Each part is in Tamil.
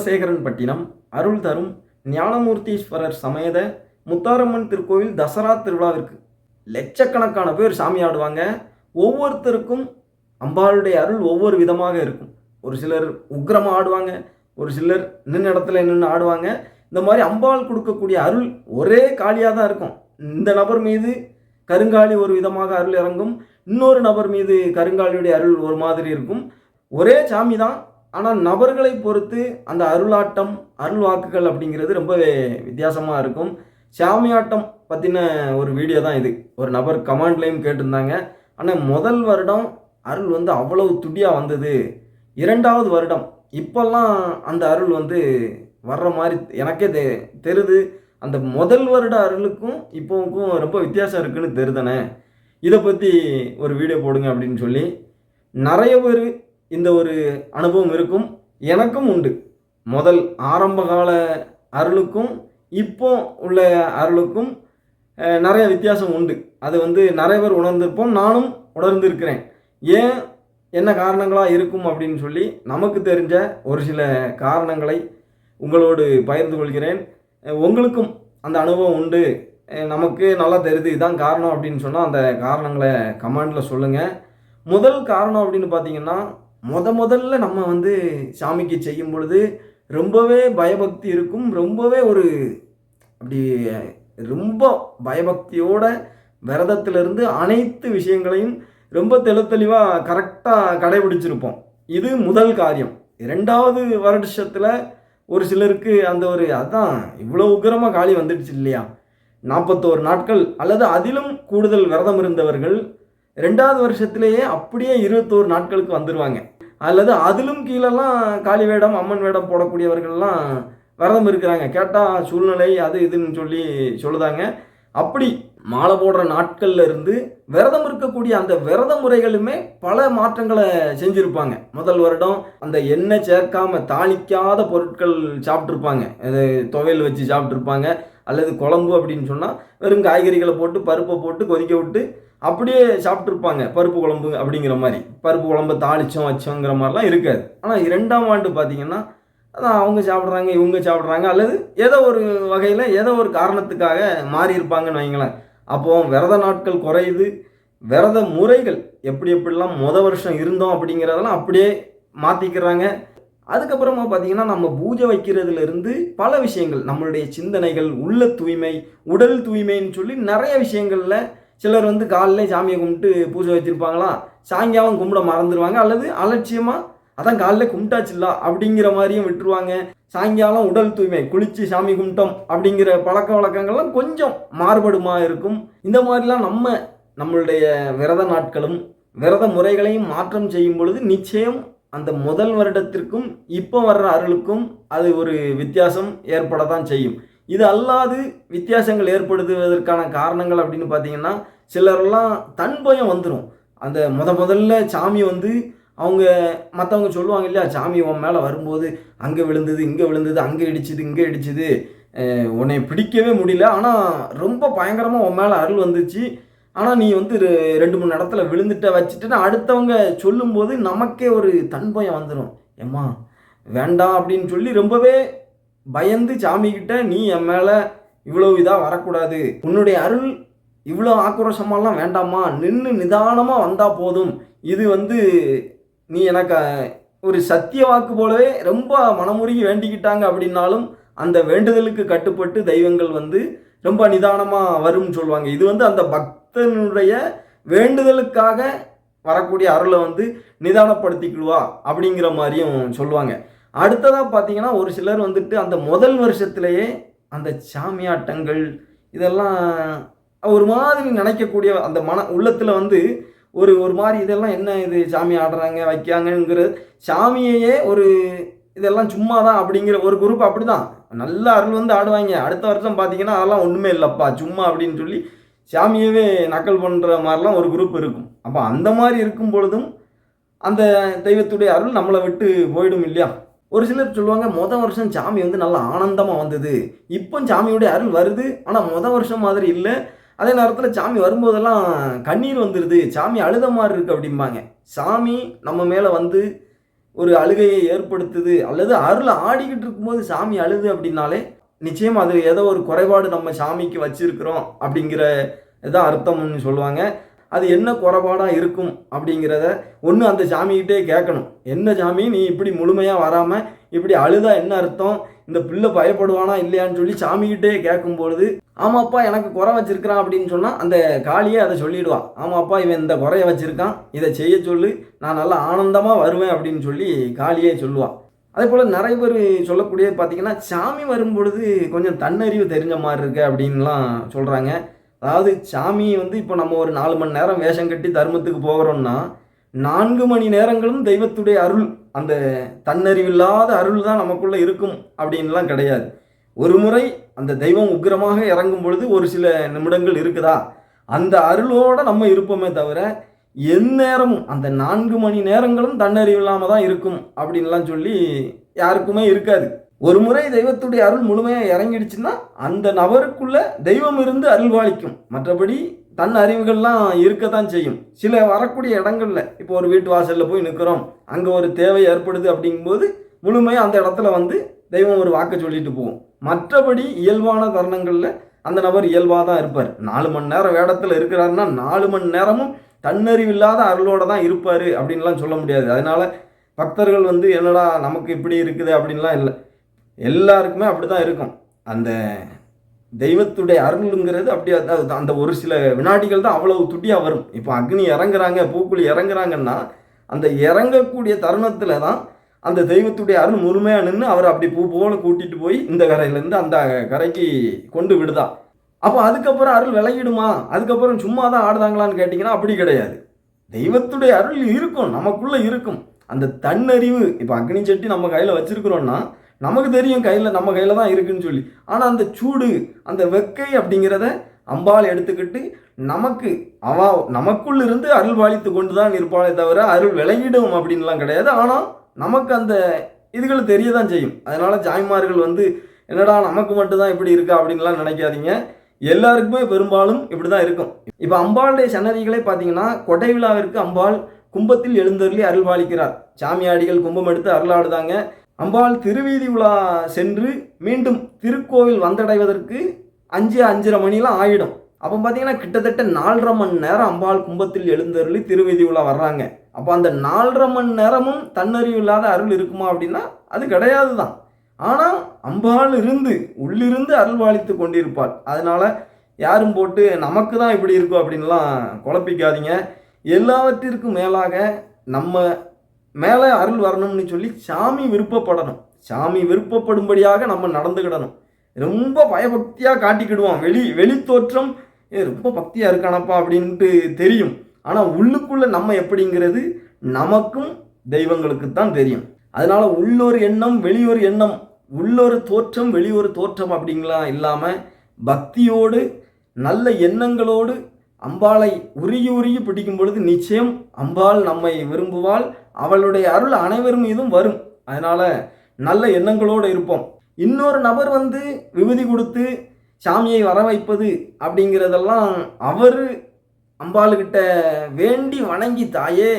குலசேகரன் பட்டினம் அருள் தரும் ஞானமூர்த்தீஸ்வரர் சமேத முத்தாரம்மன் திருக்கோவில் தசரா திருவிழாவிற்கு. லட்சக்கணக்கான பேர் சாமி ஆடுவாங்க. ஒவ்வொருத்தருக்கும் அம்பாளுடைய அருள் ஒவ்வொரு விதமாக இருக்கும். ஒரு சிலர் உக்ரமாக ஆடுவாங்க ஒரு சிலர் நின்று இடத்துல நின்று ஆடுவாங்க. இந்த மாதிரி அம்பாள் கொடுக்கக்கூடிய அருள் ஒரே காலியாக தான் இருக்கும். இந்த நபர் மீது கருங்காலி ஒரு விதமாக அருள் இறங்கும். இன்னொரு நபர் மீது கருங்காலியுடைய அருள் ஒரு மாதிரி இருக்கும். ஒரே சாமி தான். ஆனால் நபர்களை பொறுத்து அந்த அருளாட்டம் அருள் வாக்குகள் அப்படிங்கிறது ரொம்பவே வித்தியாசமாக இருக்கும். சாமியாட்டம் பற்றின ஒரு வீடியோ தான் இது. ஒரு நபர் கமாண்ட்லேயும் கேட்டிருந்தாங்க. ஆனால் முதல் வருடம் அருள் வந்து அவ்வளவு துடியாக வந்தது. இரண்டாவது வருடம் இப்போல்லாம் அந்த அருள் வந்து வர்ற மாதிரி எனக்கே தெ தெரிது. அந்த முதல் வருட அருளுக்கும் இப்போவுக்கும் ரொம்ப வித்தியாசம் இருக்குன்னு தெரியுதானே இதை பற்றி ஒரு வீடியோ போடுங்க அப்படின்னு சொல்லி. நிறைய பேர் இந்த ஒரு அனுபவம் இருக்கும். எனக்கும் உண்டு. முதல் ஆரம்பகால அருளுக்கும் இப்போ உள்ள அருளுக்கும் நிறைய வித்தியாசம் உண்டு. அது வந்து நிறைய பேர் உணர்ந்திருப்போம். நானும் உணர்ந்திருக்கிறேன். ஏன் என்ன காரணங்களாக இருக்கும் அப்படின்னு சொல்லி நமக்கு தெரிஞ்ச ஒரு சில காரணங்களை உங்களோடு பகிர்ந்து கொள்கிறேன். உங்களுக்கும் அந்த அனுபவம் உண்டு. நமக்கு நல்லா தெரியுது இதுதான் காரணம் அப்படின்னு சொன்னால் அந்த காரணங்களை கமெண்டில் சொல்லுங்கள் முதல் காரணம் அப்படின்னு பார்த்தீங்கன்னா முத முதல்ல நம்ம வந்து சாமிக்கு செய்யும் பொழுது ரொம்பவே பயபக்தி இருக்கும். ரொம்பவே ஒரு அப்படி ரொம்ப பயபக்தியோட விரதத்திலிருந்து அனைத்து விஷயங்களையும் ரொம்ப தெளித்தெளிவாக கரெக்டாக கடைபிடிச்சிருப்போம். இது முதல் காரியம். இரண்டாவது வருஷத்தில் ஒரு சிலருக்கு அந்த ஒரு அதான் இவ்வளோ உக்கிரமாக காளி வந்துடுச்சு இல்லையா? நாற்பத்தோரு நாட்கள் அல்லது அதிலும் கூடுதல் விரதம் இருந்தவர்கள் ரெண்டாவது வருஷத்துலேயே அப்படியே இருபத்தோரு நாட்களுக்கு வந்துடுவாங்க அல்லது அதிலும் கீழெல்லாம் காளி வேடம் அம்மன் வேடம் போடக்கூடியவர்கள்லாம் விரதம் இருக்கிறாங்க. கேட்டால் சூழ்நிலை அது இதுன்னு சொல்லி சொல்லுதாங்க. அப்படி மாலை போடுற நாட்கள்ல இருந்து விரதம் இருக்கக்கூடிய அந்த விரத முறைகளுமே பல மாற்றங்களை செஞ்சுருப்பாங்க. முதல் வருடம் அந்த எண்ணெய் சேர்க்காம தாளிக்காத பொருட்கள் சாப்பிட்ருப்பாங்க அது துவையல் வச்சு சாப்பிட்ருப்பாங்க அல்லது குழம்பு அப்படின்னு சொன்னால் வெறும் காய்கறிகளை போட்டு பருப்பை போட்டு கொதிக்க விட்டு அப்படியே சாப்பிட்ருப்பாங்க பருப்பு குழம்பு அப்படிங்கிற மாதிரி. பருப்பு குழம்பு தாளிச்சோம் வச்சோங்கிற மாதிரிலாம் இருக்காது. ஆனால் இரண்டாம் ஆண்டு பார்த்தீங்கன்னா அதான் அவங்க சாப்பிட்றாங்க இவங்க சாப்பிட்றாங்க அல்லது ஏதோ ஒரு வகையில் ஏதோ ஒரு காரணத்துக்காக மாறி இருப்பாங்கன்னு வைங்களேன். அப்போது விரத நாட்கள் குறையுது. விரத முறைகள் எப்படி எப்படிலாம் முத வருஷம் இருந்தோம் அப்படிங்கிறதெல்லாம் அப்படியே மாற்றிக்கிறாங்க அதுக்கப்புறமா பார்த்தீங்கன்னா நம்ம பூஜை வைக்கிறதுலேருந்து பல விஷயங்கள் நம்மளுடைய சிந்தனைகள் உள்ள தூய்மை உடல் தூய்மைன்னு சொல்லி நிறைய விஷயங்களில் சிலர் வந்து காலையில சாமியை கும்பிட்டு பூஜை வச்சுருப்பாங்களாம் சாயங்காலம் கும்பிட மறந்துடுவாங்க அல்லது அலட்சியமாக அதான் காலைல கும்பிட்டாச்சுல்ல அப்படிங்கிற மாதிரியும் விட்டுருவாங்க. சாயங்காலம் உடல் தூய்மை குளித்து சாமி கும்பிட்டோம் அப்படிங்கிற பழக்க வழக்கங்கள்லாம் கொஞ்சம் மாறுபடுமா இருக்கும். இந்த மாதிரிலாம் நம்ம நம்மளுடைய விரத நாட்களும் விரத முறைகளையும் மாற்றம் செய்யும் பொழுது நிச்சயம் அந்த முதல் வருடத்திற்கும் இப்போ வர்ற அருளுக்கும் அது ஒரு வித்தியாசம் ஏற்பட தான் செய்யும். இது அல்லாது வித்தியாசங்கள் ஏற்படுத்துவதற்கான காரணங்கள் அப்படின்னு பார்த்தீங்கன்னா சிலரெல்லாம் தன் பயம் வந்துடும் அந்த முத முதல்ல சாமி வந்து அவங்க மற்றவங்க சொல்லுவாங்க இல்லையா சாமி உன் மேலே வரும்போது அங்கே விழுந்தது இங்கே விழுந்தது அங்கே இடிச்சுது இங்கே இடிச்சுது. உன்னை பிடிக்கவே முடியல. ஆனால் ரொம்ப பயங்கரமாக உன் மேலே அருள் வந்துச்சு. ஆனால் நீ வந்து ரெ- ரெண்டு மூணு இடத்துல விழுந்துட்ட வச்சுட்டுன்னு அடுத்தவங்க சொல்லும்போது நமக்கே ஒரு தன்பயம் வந்துடும் ஏம்மா வேண்டாம் அப்படின்னு சொல்லி ரொம்பவே பயந்து சாமிக்கிட்ட நீ என் மேலே இவ்வளோ இதாக வரக்கூடாது. உன்னுடைய அருள் இவ்வளோ ஆக்ரோஷமாலாம் வேண்டாமா நின்று நிதானமாக வந்தால் போதும். இது வந்து நீ எனக்கு ஒரு சத்திய வாக்கு போலவே ரொம்ப மனமுருகி வேண்டிக்கிட்டாங்க அப்படின்னாலும் அந்த வேண்டுதலுக்கு கட்டுப்பட்டு தெய்வங்கள் வந்து ரொம்ப நிதானமாக வரும்னு சொல்லுவாங்க இது வந்து அந்த பக்தனுடைய வேண்டுதலுக்காக வரக்கூடிய அருளை வந்து நிதானப்படுத்திக்கிடுவா அப்படிங்கிற மாதிரியும் சொல்லுவாங்க அடுத்ததாக பார்த்தீங்கன்னா ஒரு சிலர் வந்துட்டு அந்த முதல் வருஷத்துலேயே அந்த சாமியாட்டங்கள் இதெல்லாம் ஒரு மாதிரி நினைக்கக்கூடிய அந்த மன உள்ளத்தில் வந்து ஒரு ஒரு மாதிரி இதெல்லாம் என்ன இது சாமி ஆடுறாங்க வைக்காங்கங்கிற சாமியையே ஒரு இதெல்லாம் சும்மா தான் அப்படிங்கிற ஒரு குரூப் அப்படி தான் நல்ல அருள் வந்து ஆடுவாங்க. அடுத்த வருஷம் பார்த்தீங்கன்னா அதெல்லாம் ஒன்றுமே இல்லைப்பா சும்மா அப்படின்னு சொல்லி சாமியவே நக்கல் பண்ணுற மாதிரிலாம் ஒரு குரூப் இருக்கும். அப்போ அந்த மாதிரி இருக்கும் பொழுதும் அந்த தெய்வத்துடைய அருள் நம்மளை விட்டு போயிடும் இல்லையா? ஒரு சிலர் சொல்லுவாங்க மொதல் வருஷம் சாமி வந்து நல்லா ஆனந்தமாக வந்தது. இப்போ சாமியுடைய அருள் வருது. ஆனால் மொதல் வருஷம் மாதிரி இல்லை. அதே நேரத்தில் சாமி வரும்போதெல்லாம் கண்ணீர் வந்துடுது சாமி அழுத மாதிரி இருக்கு அப்படிம்பாங்க. சாமி நம்ம மேலே வந்து ஒரு அழுகையை ஏற்படுத்துது. அல்லது அருள் ஆடிக்கிட்டு இருக்கும்போது சாமி அழுது அப்படின்னாலே நிச்சயம் அது ஏதோ ஒரு குறைபாடு நம்ம சாமிக்கு வச்சுருக்குறோம் அப்படிங்கிற இதான் அர்த்தம்னு சொல்லுவாங்க. அது என்ன குறைபாடாக இருக்கும் அப்படிங்கிறத ஒன்று அந்த சாமிகிட்டே கேட்கணும். என்ன சாமி நீ இப்படி முழுமையாக வராமல் இப்படி அழுதா என்ன அர்த்தம்? இந்த பிள்ளை பயப்படுவானா இல்லையான்னு சொல்லி சாமிகிட்டே கேட்கும்பொழுது ஆமாப்பா எனக்கு குறை வச்சிருக்கிறான் அப்படின்னு சொன்னால் அந்த காளியே அதை சொல்லிடுவான் ஆமாப்பா இவன் இந்த குறைய வச்சிருக்கான். இதை செய்ய சொல்லு. நான் நல்லா ஆனந்தமாக வருவேன் அப்படின்னு சொல்லி காளியே சொல்லுவான் அதே போல் நிறைய பேர் சொல்லக்கூடியது பார்த்தீங்கன்னா சாமி வரும்பொழுது கொஞ்சம் தன்னறிவு தெரிஞ்ச மாதிரி இருக்கு அப்படின்லாம் சொல்கிறாங்க அதாவது சாமி வந்து இப்போ நம்ம ஒரு நாலு மணி நேரம் வேஷம் கட்டி தர்மத்துக்கு போகிறோம்னா நான்கு மணி நேரங்களும் தெய்வத்துடைய அருள் அந்த தன்னறிவில்லாத அருள் தான் நமக்குள்ளே இருக்கும் அப்படின்லாம் கிடையாது. ஒரு முறை அந்த தெய்வம் உக்கிரமாக இறங்கும் பொழுது ஒரு சில நிமிடங்கள் இருக்குதா? அந்த அருளோடு நம்ம இருப்போமே தவிர எந்நேரமும் அந்த நான்கு மணி நேரங்களும் தன்னறிவு இல்லாமல் தான் இருக்கும் அப்படின்லாம் சொல்லி யாருக்குமே இருக்காது. ஒரு முறை தெய்வத்துடைய அருள் முழுமையாக இறங்கிடுச்சுன்னா அந்த நபருக்குள்ள தெய்வம் இருந்து அருள்வாளிக்கும் மற்றபடி தன் அறிவுகள்லாம் இருக்கத்தான் செய்யும். சில வரக்கூடிய இடங்கள்ல இப்போ ஒரு வீட்டு வாசலில் போய் நிற்கிறோம் அங்கே ஒரு தேவை ஏற்படுது அப்படிங்கும்போது முழுமையாக அந்த இடத்துல வந்து தெய்வம் ஒரு வாக்கை சொல்லிட்டு போகும். மற்றபடி இயல்பான தருணங்களில் அந்த நபர் இயல்பாக தான் இருப்பார். நாலு மணி நேரம் வேடத்தில் இருக்கிறாருன்னா நாலு மணி நேரமும் தன்னறிவில்லாத அருளோட தான் இருப்பார் அப்படின்லாம் சொல்ல முடியாது. அதனால் பக்தர்கள் வந்து என்னடா நமக்கு இப்படி இருக்குது அப்படின்லாம் இல்லை. எல்லாருக்குமே அப்படி தான் இருக்கும். அந்த தெய்வத்துடைய அருளுங்கிறது அப்படியே அந்த ஒரு சில வினாடிகள் தான் அவ்வளவு துட்டியாக வரும். இப்போ அக்னி இறங்குறாங்க பூக்குழி இறங்குறாங்கன்னா அந்த இறங்கக்கூடிய தருணத்தில் தான் அந்த தெய்வத்துடைய அருள் முழுமையாக நின்று அவர் அப்படி பூ போல கூட்டிகிட்டு போய் இந்த கரையிலேருந்து அந்த கரைக்கு கொண்டு விடுதா. அப்போ அதுக்கப்புறம் அருள் விலகிடுமா? அதுக்கப்புறம் சும்மா தான் ஆடுதாங்களான்னு கேட்டிங்கன்னா அப்படி கிடையாது. தெய்வத்துடைய அருள் இருக்கும் நமக்குள்ளே இருக்கும். அந்த தன்னறிவு இப்போ அக்னி சட்டி நம்ம கையில் வச்சுருக்குறோன்னா நமக்கு தெரியும் கையில் நம்ம கையில் தான் இருக்குன்னு சொல்லி. ஆனால் அந்த சூடு அந்த வெக்கை அப்படிங்கிறத அம்பாள் எடுத்துக்கிட்டு நமக்கு அவா நமக்குள் இருந்து அருள் பாலித்து கொண்டு தான் இருப்பாளே தவிர அருள் விளங்கிடும் அப்படின்லாம் கிடையாது. ஆனால் நமக்கு அந்த இதுகள் தெரிய தான் செய்யும். அதனால் ஜாய்மார்கள் வந்து என்னடா நமக்கு மட்டும்தான் இப்படி இருக்கா? அப்படின்லாம் நினைக்காதீங்க. எல்லாருக்குமே பெரும்பாலும் இப்படி தான் இருக்கும். இப்போ அம்பாளுடைய சன்னதிகளே பார்த்தீங்கன்னா கொடை விழாவிற்கு அம்பாள் கும்பத்தில் எழுந்தருளி அருள்பாலிக்கிறார் சாமியாடிகள் கும்பம் எடுத்து அருளாடுதாங்க. அம்பாள் திருவீதி உலா சென்று மீண்டும் திருக்கோவில் வந்தடைவதற்கு அஞ்சு அஞ்சரை மணிலாம் ஆயிடும். அப்போ பார்த்தீங்கன்னா கிட்டத்தட்ட நாலரை மணி நேரம் அம்பாள் கும்பத்தில் எழுந்தருளி திருவீதி உலா வர்றாங்க. அப்போ அந்த நாலரை மணி நேரமும் தன்னறிவு இல்லாத அருள் இருக்குமா அப்படின்னா அது கிடையாது தான் ஆனால் அம்பாள் இருந்து உள்ளிருந்து அருள்வாளித்து கொண்டிருப்பாள். அதனால் யாரும் போட்டு நமக்கு தான் இப்படி இருக்கும் அப்படின்லாம் குழப்பிக்காதீங்க. எல்லாவற்றிற்கும் மேலாக நம்ம மேலே அருள் வரணும்னு சொல்லி சாமி விருப்பப்படணும். சாமி விருப்பப்படும்படியாக நம்ம நடந்துக்கிடணும் ரொம்ப பயபக்தியாக காட்டிக்கிடுவோம் வெளி வெளி தோற்றம் ஏ ரொம்ப பக்தியாக இருக்கானப்பா அப்படின்ட்டு தெரியும். ஆனால் உள்ளுக்குள்ளே நம்ம எப்படிங்கிறது நமக்கும் தெய்வங்களுக்கு தான் தெரியும். அதனால உள்ளொரு எண்ணம் வெளியொரு எண்ணம் உள்ளொரு தோற்றம் வெளியொரு தோற்றம் அப்படிங்களா இல்லாமல் பக்தியோடு நல்ல எண்ணங்களோடு அம்பாளை உருகி உருகி பிடிக்கும் பொழுது நிச்சயம் அம்பாள் நம்மை விரும்புவாள். அவளுடைய அருள் அனைவர் மீதும் வரும். அதனால் நல்ல எண்ணங்களோடு இருப்போம். இன்னொரு நபர் வந்து விபதி கொடுத்து சாமியை வர வைப்பது அப்படிங்கிறதெல்லாம் அவர் அம்பாளுக்கிட்ட வேண்டி வணங்கி தாயே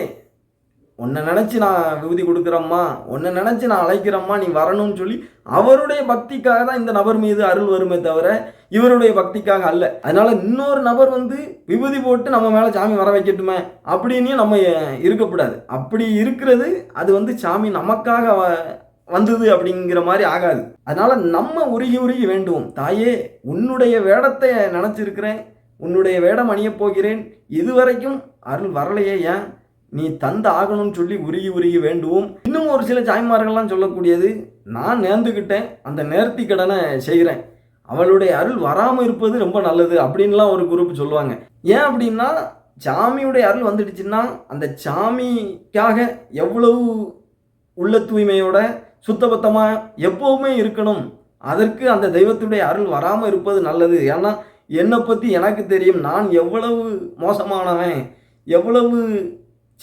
உன்னை நினச்சி நான் விபூதி கொடுக்குறம்மா. உன்னை நினச்சி நான் அழைக்கிறம்மா. நீ வரணும்னு சொல்லி அவருடைய பக்திக்காக தான் இந்த நபர் மீது அருள் வருமே தவிர இவருடைய பக்திக்காக அல்ல. அதனால இன்னொரு நபர் வந்து விபூதி போட்டு நம்ம மேலே சாமி வர வைக்கட்டுமே அப்படின்னு நம்ம இருக்கக்கூடாது. அப்படி இருக்கிறது அது வந்து சாமி நமக்காக வ- வந்தது அப்படிங்கிற மாதிரி ஆகாது. அதனால நம்ம உருகி உருகி வேண்டுவோம். தாயே உன்னுடைய வேடத்தை நினச்சிருக்கிறேன். உன்னுடைய வேடம் அணியப் போகிறேன். இதுவரைக்கும் அருள் வரலையே ஏன்? நீ தந்து ஆகணும்னு சொல்லி உருகி உருகி வேண்டுவோம். இன்னும் ஒரு சில சாய்மார்கள்லாம் சொல்லக்கூடியது நான் நேர்ந்துக்கிட்டேன் அந்த நேர்த்தி கடனை செய்கிறேன். அவளுடைய அருள் வராமல் இருப்பது ரொம்ப நல்லது அப்படின்லாம் ஒரு குரூப் சொல்லுவாங்க. ஏன் அப்படின்னா சாமியுடைய அருள் வந்துடுச்சுன்னா அந்த சாமிக்காக எவ்வளவு உள்ள தூய்மையோட சுத்தபத்தமாக எப்போவுமே இருக்கணும். அதற்கு அந்த தெய்வத்துடைய அருள் வராமல் இருப்பது நல்லது. ஏன்னா என்னை பற்றி எனக்கு தெரியும் நான் எவ்வளவு மோசமானவன் எவ்வளவு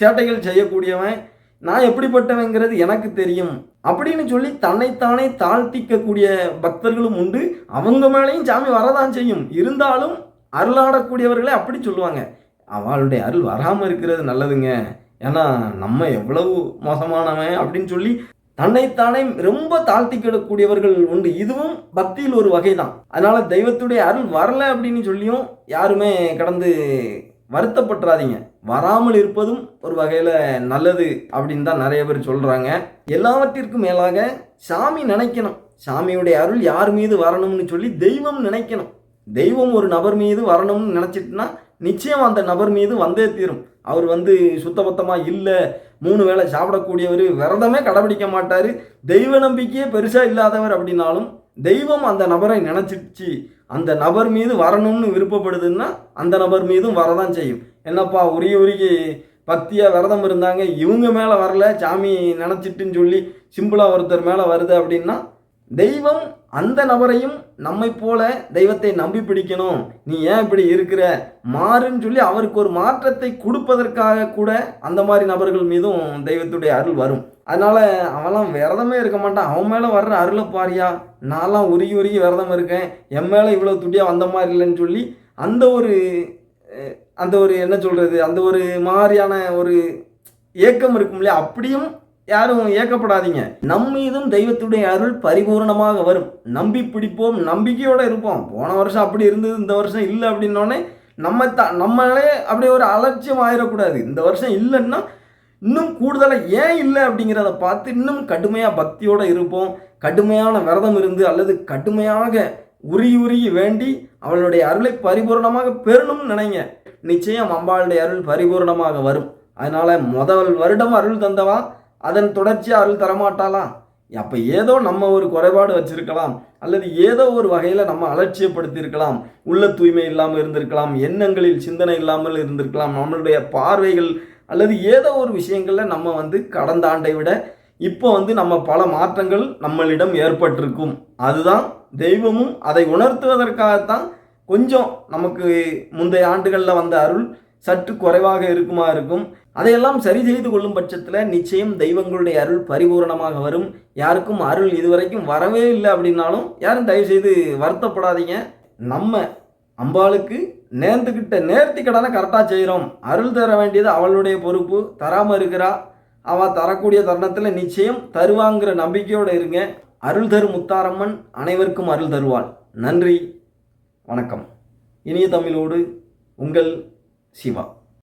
சேட்டைகள் செய்யக்கூடியவன் நான் எப்படிப்பட்டவங்கிறது எனக்கு தெரியும். அப்படின்னு சொல்லி தன்னைத்தானே தாழ்த்திக்கக்கூடிய பக்தர்களும் உண்டு. அவங்க மேலேயும் சாமி வரதான் செய்யும். இருந்தாலும் அருளாடக்கூடியவர்களே அப்படி சொல்லுவாங்க. அவளுடைய அருள் வராமல் இருக்கிறது நல்லதுங்க. ஏன்னா நம்ம எவ்வளவு மோசமானவன் அப்படின்னு சொல்லி தன்னைத்தானே ரொம்ப தாழ்த்திக்கிடக்கூடியவர்கள் உண்டு. இதுவும் பக்தியில் ஒரு வகை தான் அதனால் தெய்வத்துடைய அருள் வரல அப்படின்னு சொல்லியும் யாருமே கடந்து வருத்தப்பட்டுறாதீங்க. வராமல் இருப்பதும் ஒரு வகையில் நல்லது அப்படின்னு தான் நிறைய பேர் சொல்கிறாங்க எல்லாவற்றிற்கும் மேலாக சாமி நினைக்கணும். சாமியுடைய அருள் யார் மீது வரணும்னு சொல்லி தெய்வம் நினைக்கணும். தெய்வம் ஒரு நபர் மீது வரணும்னு நினச்சிட்டுனா நிச்சயம் அந்த நபர் மீது வந்தே தீரும். அவர் வந்து சுத்தபத்தமாக இல்லை மூணு வேளை சாப்பிடக்கூடியவர் விரதமே கடைபிடிக்க மாட்டார் தெய்வ நம்பிக்கையே பெருசாக இல்லாதவர் அப்படின்னாலும் தெய்வம் அந்த நபரை நினச்சிடுச்சு அந்த நபர் மீது வரணும்னு விருப்பப்படுதுன்னா அந்த நபர் மீதும் வரதான் செய்யும். என்னப்பா உருகி உருகி பக்தியாக விரதம் இருந்தாங்க. இவங்க மேலே வரல. சாமி நினச்சிட்டுன்னு சொல்லி சிம்பிளாக ஒருத்தர் மேலே வருது அப்படின்னா தெய்வம் அந்த நபரையும் நம்மை போல தெய்வத்தை நம்பி பிடிக்கணும். நீ ஏன் இப்படி இருக்கிற? மாறுன்னு சொல்லி அவருக்கு ஒரு மாற்றத்தை கொடுப்பதற்காக கூட அந்த மாதிரி நபர்கள் மீதும் தெய்வத்துடைய அருள் வரும். அதனால் அவன்லாம் விரதமே இருக்க மாட்டான். அவன் மேலே வர்ற அருளை பாரியா? நான்லாம் உருகி உருகி விரதம் இருக்கேன். என் மேலே இவ்வளோ துடியாக வந்த மாதிரி இல்லைன்னு சொல்லி அந்த ஒரு அந்த ஒரு என்ன சொல்கிறது அந்த ஒரு மாதிரியான ஒரு ஏக்கம் இருக்கும் இல்லையா அப்படியும் யாரும் ஏக்கப்படாதீங்க. நம் மீதும் தெய்வத்துடைய அருள் பரிபூரணமாக வரும். நம்பி பிடிப்போம் நம்பிக்கையோடு இருப்போம். போன வருஷம் அப்படி இருந்தது இந்த வருஷம் இல்லை அப்படின்னோடனே நம்ம த நம்மளே அப்படியே ஒரு அலட்சியம் ஆயிடக்கூடாது. இந்த வருஷம் இல்லைன்னா இன்னும் கூடுதலாக ஏன் இல்லை அப்படிங்கிறத பார்த்து இன்னும் கடுமையாக பக்தியோடு இருப்போம். கடுமையான விரதம் இருந்து அல்லது கடுமையாக உருகி உருகி வேண்டி அவளுடைய அருளை பரிபூரணமாக பெறணும்னு நினைங்க. நிச்சயம் அம்பாளுடைய அருள் பரிபூரணமாக வரும். அதனால முதல் வருடம் அருள் தந்தவா? அதன் தொடர்ச்சியாக அருள் தரமாட்டாளா? அப்போ ஏதோ நம்ம ஒரு குறைபாடு வச்சிருக்கலாம். அல்லது ஏதோ ஒரு வகையில் நம்ம அலட்சியப்படுத்தியிருக்கலாம். உள்ள தூய்மை இல்லாமல் இருந்திருக்கலாம். எண்ணங்களில் சிந்தனை இல்லாமல் இருந்திருக்கலாம். நம்மளுடைய பார்வைகள் அல்லது ஏதோ ஒரு விஷயங்களில் நம்ம வந்து கடந்த ஆண்டை விட இப்போ வந்து நம்ம பல மாற்றங்கள் நம்மளிடம் ஏற்பட்டிருக்கும். அதுதான் தெய்வமும் அதை உணர்த்துவதற்காகத்தான் கொஞ்சம் நமக்கு முந்தைய ஆண்டுகளில் வந்த அருள் சற்று குறைவாக இருக்குமா இருக்கும். அதையெல்லாம் சரி செய்து கொள்ளும் பட்சத்தில் நிச்சயம் தெய்வங்களுடைய அருள் பரிபூரணமாக வரும். யாருக்கும் அருள் இதுவரைக்கும் வரவே இல்லை அப்படின்னாலும் யாரும் தயவு செய்து வருத்தப்படாதீங்க. நம்ம அம்பாளுக்கு நேர்ந்துக்கிட்ட நேர்த்தி கடனை கரெக்டாக செய்கிறோம் அருள் தர வேண்டியது அவளுடைய பொறுப்பு. தராமல் இருக்கிறா. அவள் தரக்கூடிய தருணத்தில் நிச்சயம் தருவாங்கிற நம்பிக்கையோடு இருங்க. அருள் தரும் முத்தாரம்மன் அனைவருக்கும் அருள் தருவாள். நன்றி வணக்கம். இனிய தமிழோடு உங்கள் சிவா.